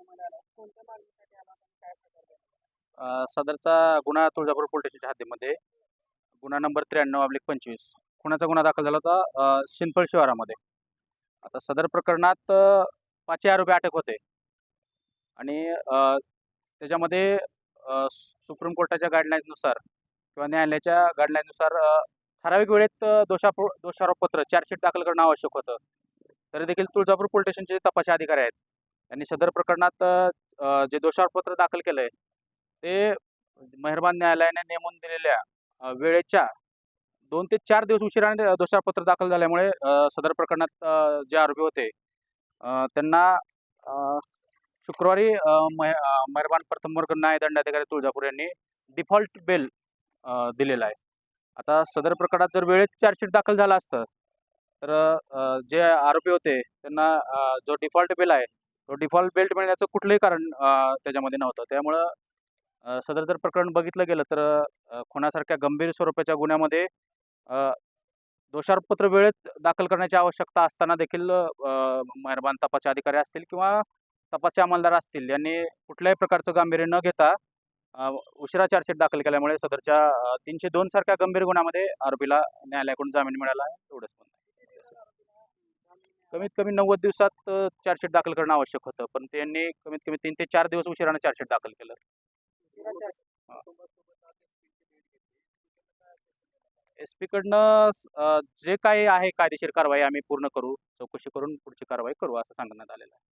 कोणत्या मागणीसाठी आला आणि काय प्रकार अ, सदरचा गुन्हा तुळजापूर पोलीस स्टेशनच्या हद्दीमध्ये. गुन्हा नंबर त्र्याण्णव अब्लिक पंचवीस. खुनाचा गुन्हा दाखल झाला होता अ, शिवारामध्ये. आता सदर प्रकरणात अ, पाचही आरोपी अटक होते. आणि अ, त्याच्यामध्ये अ, सुप्रीम कोर्टाच्या गाईडलाईन्सनुसार किंवा न्यायालयाच्या गाईडलाईन्सनुसार अ, ठराविक वेळेत अ, दोषापो दोषारोपपत्र चार्जशीट दाखल करणं आवश्यक होतं. तरी देखील तुळजापूर पोलीस स्टेशनचे तपासी अधिकारी आहेत. त्यांनी सदर प्रकरणात जे दोषारपत्र दाखल केलं आहे ते मेहरबान न्यायालयाने नेमून दिलेल्या वेळेच्या दोन ते चार दिवस उशिराने दोषारपत्र दाखल झाल्यामुळे सदर प्रकरणात जे आरोपी होते त्यांना शुक्रवारी मेहरबान प्रथम वर्ग न्याय दंडाधिकारी तुळजापूर यांनी डिफॉल्ट बेल दिलेला आहे. आता सदर प्रकरणात जर वेळेत चार्जशीट दाखल झाला असतं तर जे आरोपी होते त्यांना जो डिफॉल्ट बेल आहे डिफॉल्ट बेल्ट मिळण्याचं कुठलंही कारण त्याच्यामध्ये नव्हतं. त्यामुळं सदर जर प्रकरण बघितलं गेलं तर खुनासारख्या गंभीर स्वरूपाच्या गुन्ह्यामध्ये अ, दोषारोपपत्र वेळेत दाखल करण्याची आवश्यकता असताना देखील मेहरबान तपासी अधिकारी असतील किंवा तपासचे अंमलदार असतील यांनी कुठल्याही प्रकारचं गांभीर्य न घेता उशिरा चार्जशीट दाखल केल्यामुळे सदरच्या तीनशे दोन सारख्या गंभीर गुन्ह्यामध्ये आरोपीला न्यायालयाकडून जामीन मिळाला आहे एवढंच म्हणणं कमीत कमी नव्वद दिवसात चार्जशीट दाखल करणं आवश्यक होतं. पण त्यांनी कमीत कमी तीन ते चार दिवस उशिरानं चार्जशीट दाखल केलं. एस पीकडनं जे काही आहे कायदेशीर कारवाई आम्ही पूर्ण करू चौकशी करून पुढची कारवाई करू असं सांगण्यात आलेलं आहे.